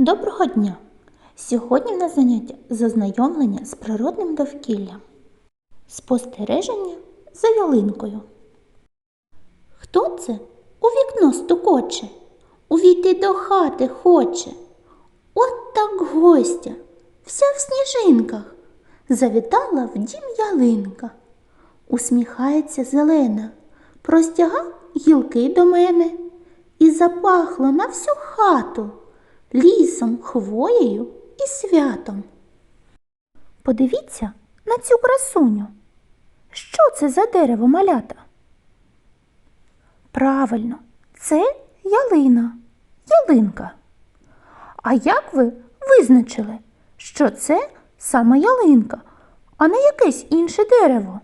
Доброго дня! Сьогодні в нас заняття з ознайомлення з природним довкіллям. Спостереження за ялинкою. Хто це у вікно стукоче? Увійти до хати хоче. От так гостя, вся в сніжинках, завітала в дім ялинка. Усміхається зелена, простяга гілки до мене і запахло на всю хату лісом, хвоєю і святом. Подивіться на цю красуню. Що це за дерево малята? Правильно, це ялина, ялинка. А як ви визначили, що це саме ялинка, а не якесь інше дерево?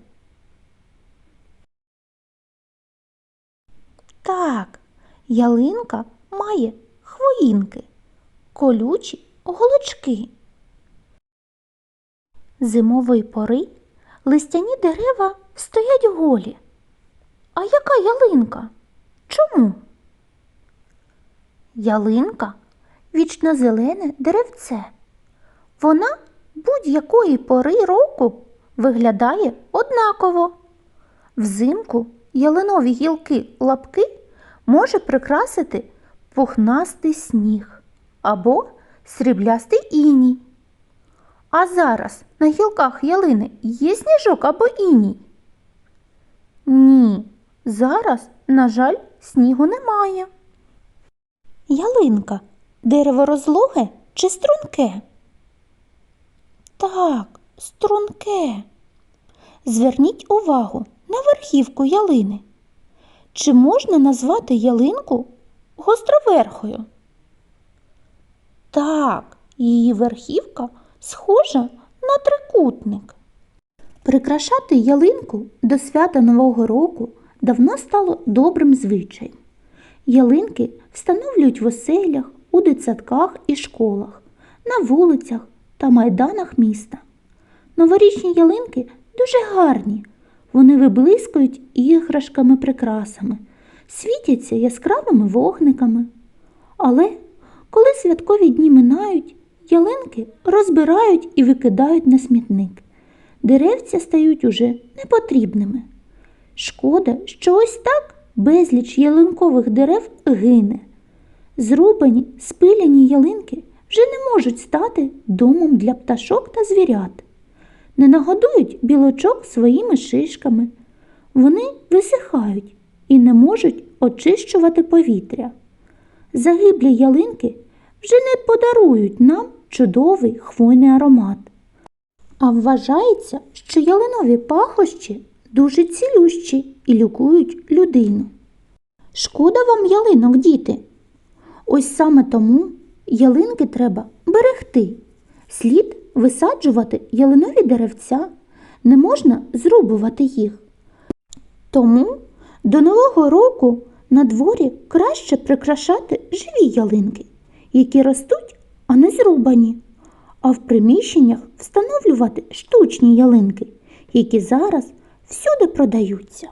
Так, ялинка має хвоїнки, колючі голочки. Зимової пори листяні дерева стоять голі. А яка ялинка? Чому? Ялинка вічно зелене деревце. Вона будь-якої пори року виглядає однаково. Взимку ялинові гілки лапки може прикрасити пухнастий сніг або сріблястий іній. А зараз на гілках ялини є сніжок або іній? Ні, зараз, на жаль, снігу немає. Ялинка дерево розлоге чи струнке? Так, струнке. Зверніть увагу на верхівку ялини. Чи можна назвати ялинку гостроверхою? Так, її верхівка схожа на трикутник. Прикрашати ялинку до свята Нового року давно стало добрим звичаєм. Ялинки встановлюють в оселях, у дитсадках і школах, на вулицях та майданах міста. Новорічні ялинки дуже гарні. Вони виблискують іграшками прикрасами, світяться яскравими вогниками. Але коли святкові дні минають, ялинки розбирають і викидають на смітник. Деревця стають уже непотрібними. Шкода, що ось так безліч ялинкових дерев гине. Зрубані, спиляні ялинки вже не можуть стати домом для пташок та звірят. Не нагодують білочок своїми шишками. Вони висихають і не можуть очищувати повітря. Загиблі ялинки вже не подарують нам чудовий хвойний аромат. А вважається, що ялинові пахощі дуже цілющі і лікують людину. Шкода вам ялинок, діти. Ось саме тому ялинки треба берегти. Слід висаджувати ялинові деревця, не можна зрубувати їх. Тому до Нового року на дворі краще прикрашати живі ялинки, які ростуть, а не зрубані, а в приміщеннях встановлювати штучні ялинки, які зараз всюди продаються.